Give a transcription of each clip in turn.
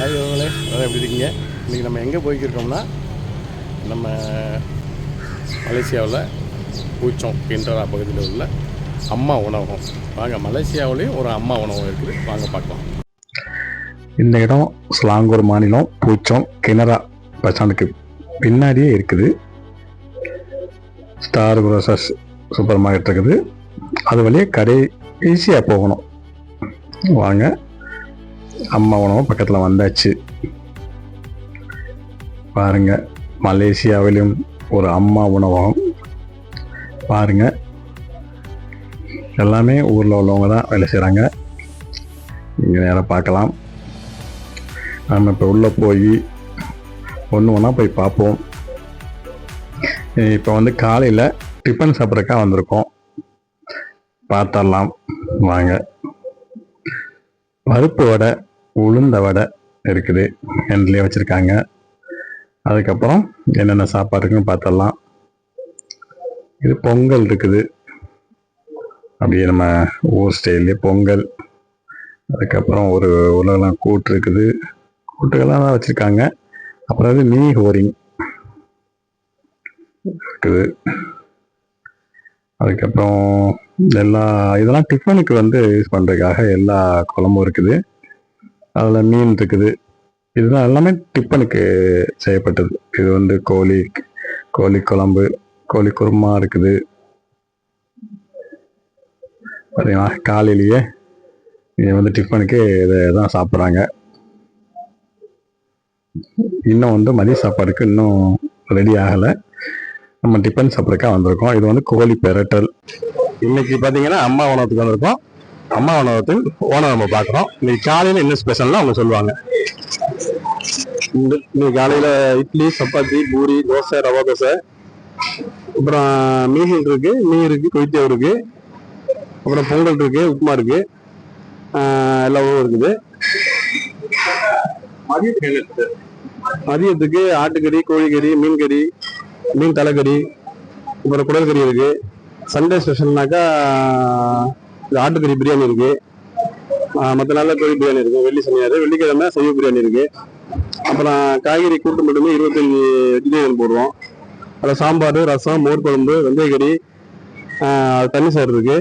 Hi உங்களே அதான் எப்படி இருக்கீங்க? இன்றைக்கி நம்ம எங்கே போய்க்கிருக்கோம்னா நம்ம மலேசியாவில் பூச்சோம் கிண்டரா பகுதியில் உள்ள அம்மா உணவகம். வாங்க மலேசியாவிலையும் ஒரு அம்மா உணவகம் இருக்குது. வாங்க பார்க்கலாம். இந்த இடம் ஸ்லாங்கூர் மாநிலம் பூச்சோம் கிணறா பஸ் ஸ்டாண்டுக்கு பின்னாடியே இருக்குது. ஸ்டார் குரோசஸ் சூப்பர் மார்க்கெட் இருக்குது. அது வழியே கடை ஈஸியாக போகணும். வாங்க. அம்மா உணவும் பக்கத்தில் வந்தாச்சு. பாருங்க மலேசியாவிலும் ஒரு அம்மா உணவகம். பாருங்க எல்லாமே ஊரில் உள்ளவங்க தான் வேலை செய்கிறாங்க இங்கே நேராக பார்க்கலாம். நம்ம இப்போ உள்ளே போய் ஒன்று ஒன்றா போய் பார்ப்போம். இப்போ வந்து காலையில் டிஃபன் சாப்பிட்றக்கா வந்திருக்கோம். பார்த்தரலாம் வாங்க. பருப்பு வடை உளுந்த வடை இருக்குது. எண்ணிலே வச்சுருக்காங்க. அதுக்கப்புறம் என்னென்ன சாப்பாடு இருக்குன்னு பார்த்தலாம் இது பொங்கல் இருக்குது. அப்படியே நம்ம ஊர் ஸ்டைல்லே பொங்கல். அதுக்கப்புறம் ஒரு உலகம் கூட்டு இருக்குது. கூட்டுகள்லாம் தான் வச்சுருக்காங்க. அப்புறம் அது மீ ஹோரிங் இருக்குது. அதுக்கப்புறம் எல்லா இதெல்லாம் டிஃபனுக்கு வந்து யூஸ் பண்ணுறதுக்காக எல்லா குழம்பும் இருக்குது. அதில் மீன் இருக்குது. இதுதான் எல்லாமே டிஃபனுக்கு செய்யப்பட்டது. இது வந்து கோழி கோழி குழம்பு கோழி குருமா இருக்குது. பார்த்தீங்களா காலையிலேயே இது வந்து டிஃபனுக்கு இதை தான் சாப்பிட்றாங்க. இன்னும் வந்து மதிய சாப்பாடுக்கு இன்னும் ரெடி ஆகலை. நம்ம டிஃபன் சாப்பிட்றதுக்காக வந்திருக்கோம். இது வந்து கோழி பெரட்டல். இன்னைக்கு பார்த்தீங்கன்னா அம்மா உணவத்துக்கு வந்திருக்கோம். அம்மா உணவகத்தின் ஓனர் நம்ம பார்க்குறோம். இன்னைக்கு காலையில் என்ன ஸ்பெஷல்னா அவங்க சொல்லுவாங்க. இன்னைக்கு காலையில் இட்லி சப்பாத்தி பூரி தோசை ரவா தோசை. அப்புறம் மீன் இருக்கு. மீன் இருக்கு கொய்த்தியம் இருக்கு. அப்புறம் பொங்கல் இருக்கு உப்புமா இருக்கு. ஆஹ் எல்லா உணவும் இருக்குது. மதியத்துக்கு ஆட்டுக்கறி கோழிக்கறி மீன் கறி மீன் தலைக்கறி அப்புறம் குடல் கறி இருக்கு. சண்டே ஸ்பெஷல்னாக்கா இது ஆட்டுக்கறி பிரியாணி இருக்கு. மற்ற நாளில் கோழி பிரியாணி இருக்கும் வெள்ளி சனியார் வெள்ளிக்கிழமை செய்ய பிரியாணி இருக்கு. அப்புறம் காய்கறி கூட்டு மட்டுமே இருபத்தஞ்சி வெஜிடேரியன் போடுவோம் அதில் சாம்பார் ரசம் மோர் குழம்பு வெந்தயக்கறி தண்ணி சாறு இருக்கு.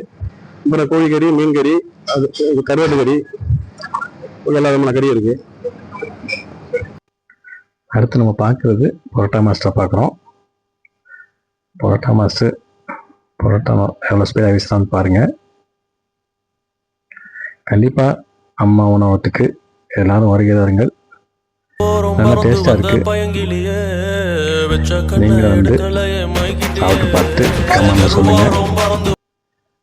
அப்புறம் கோழிக்கறி மீன் கறி அது இது கருவாட்டு கறி எல்லா விதமான கறி இருக்கு. அடுத்து நம்ம பார்க்குறது பரோட்டா மாஸ்டரை பார்க்குறோம். பரோட்டா மாஸ்டர் பரோட்டா எவ்வளோ ஸ்பீடாக வீசுறான்னு பாருங்கள் கண்டிப்பாக அம்மா உணவகத்துக்கு எல்லாரும் வருகை தாருங்கள். நல்லா டேஸ்ட்டாக இருக்குது நீங்களும் வந்து சாப்பிட்டு பார்த்து கமெண்ட்ல சொல்லுங்கள்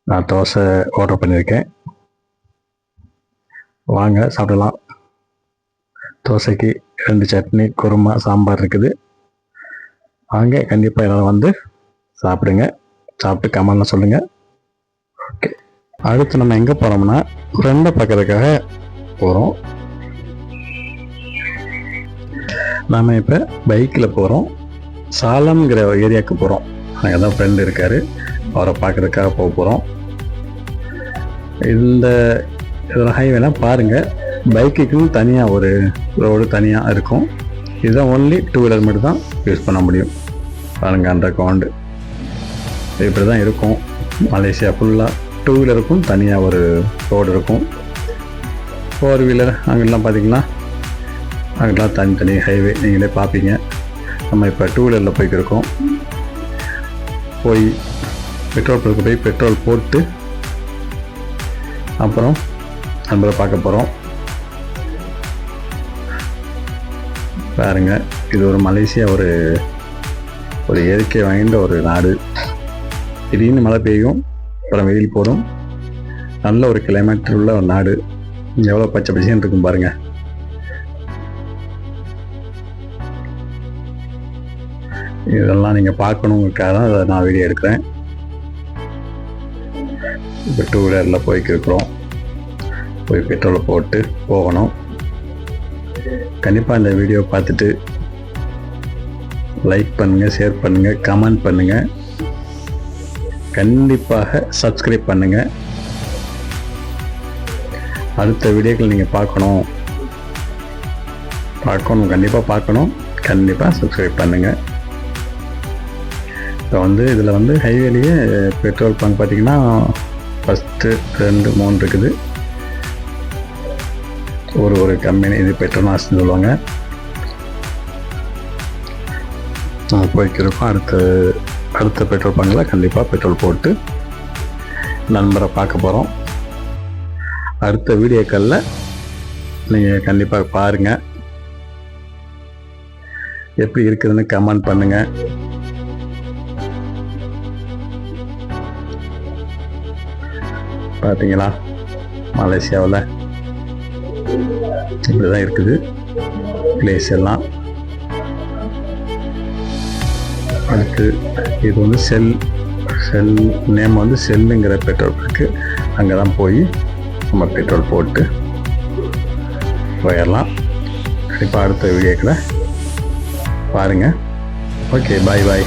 நான் தோசை ஆர்டர் பண்ணியிருக்கேன் வாங்க சாப்பிடலாம். தோசைக்கு ரெண்டு சட்னி குருமா சாம்பார் இருக்குது. வாங்க கண்டிப்பாக எல்லாரும் வந்து சாப்பிடுங்க. சாப்பிட்டு கமெண்ட்ல சொல்லுங்கள் ஓகே அடுத்து நம்ம எங்கே போகிறோம்னா ஃப்ரெண்டை பார்க்கறதுக்காக போகிறோம் நாம் இப்போ பைக்கில் போகிறோம் சாலம்ங்கிற ஏரியாவுக்கு போகிறோம் அங்கே தான் ஃப்ரெண்டு இருக்கார். அவரை பார்க்கறதுக்காக போக போகிறோம் இந்த இதில் ஹைவேலாம் பாருங்கள் பைக்குக்குன்னு தனியாக ஒரு ரோடு தனியாக இருக்கும். இதுதான் ஒன்லி டூ வீலர் மட்டும் தான் யூஸ் பண்ண முடியும். பாருங்கள் அந்த கவுண்டு இப்படி தான் இருக்கும். மலேசியா ஃபுல்லாக டூ வீலருக்கும் தனியாக ஒரு ரோடு இருக்கும். ஃபோர் வீலர் அங்கெல்லாம் பார்த்தீங்கன்னா அங்கெல்லாம் தனித்தனி ஹைவே நீங்களே பார்ப்பீங்க நம்ம இப்போ டூ வீலரில் போய்க்கிருக்கோம். போய் பெட்ரோல் பங்க்கு போய் பெட்ரோல் போட்டு அப்புறம் நண்பரை பார்க்க போகிறோம் பாருங்க இது ஒரு மலேசியா ஒரு ஒரு இயற்கை வாய்ந்த ஒரு நாடு. திடீர்னு மழை பெய்யும். அப்புறம் வெயில் போடும் நல்ல ஒரு கிளைமேட் உள்ள ஒரு நாடு. எவ்வளோ பச்சை பச்சைன்னு இருக்கும் பாருங்க. இதெல்லாம் நீங்கள் பார்க்கணுங்கிறக்காக தான் அதை நான் வீடியோ எடுக்கிறேன். இப்போ டூ வீலரில் போய்க்கிருக்கிறோம் போய் பெட்ரோலை போட்டு போகணும். கண்டிப்பாக இந்த வீடியோ பார்த்துட்டு லைக் பண்ணுங்கள் ஷேர் பண்ணுங்கள் கமெண்ட் பண்ணுங்கள் கண்டிப்பாக சப்ஸ்கிரைப் பண்ணுங்கள் அடுத்த வீடியோக்கள் நீங்கள் பார்க்கணும். பார்க்கணும் கண்டிப்பாக பார்க்கணும். கண்டிப்பாக சப்ஸ்கிரைப் பண்ணுங்கள் இப்போ வந்து இதில் வந்து ஹைவேலேயே பெட்ரோல் பங்க் பார்த்தீங்கன்னா ஃபஸ்ட்டு ரெண்டு மூணு இருக்குது. ஒரு ஒரு கம்பெனி இது பெட்ரோனாஸ்னு சொல்லுவாங்க. நான் போய்க்கிருக்கோம் அடுத்த அடுத்த பெட்ரோல் பங்கில் கண்டிப்பாக பெட்ரோல் போட்டு நண்பரை பார்க்க போகிறோம் அடுத்த வீடியோக்களில் நீங்கள் கண்டிப்பாக பாருங்கள் எப்படி இருக்குதுன்னு கமெண்ட் பண்ணுங்கள் பார்த்தீங்களா மலேசியாவில் இப்படி தான் இருக்குது. பிளேஸ் எல்லாம். அடுத்து இது வந்து செல் செல் நேம் வந்து செல்லுங்கிற பெட்ரோல் இருக்குது அங்கே தான் போய் நம்ம பெட்ரோல் போட்டு போயிடலாம் கண்டிப்பாக அடுத்த வீடியோக்களை பாருங்கள் ஓகே பாய் பாய்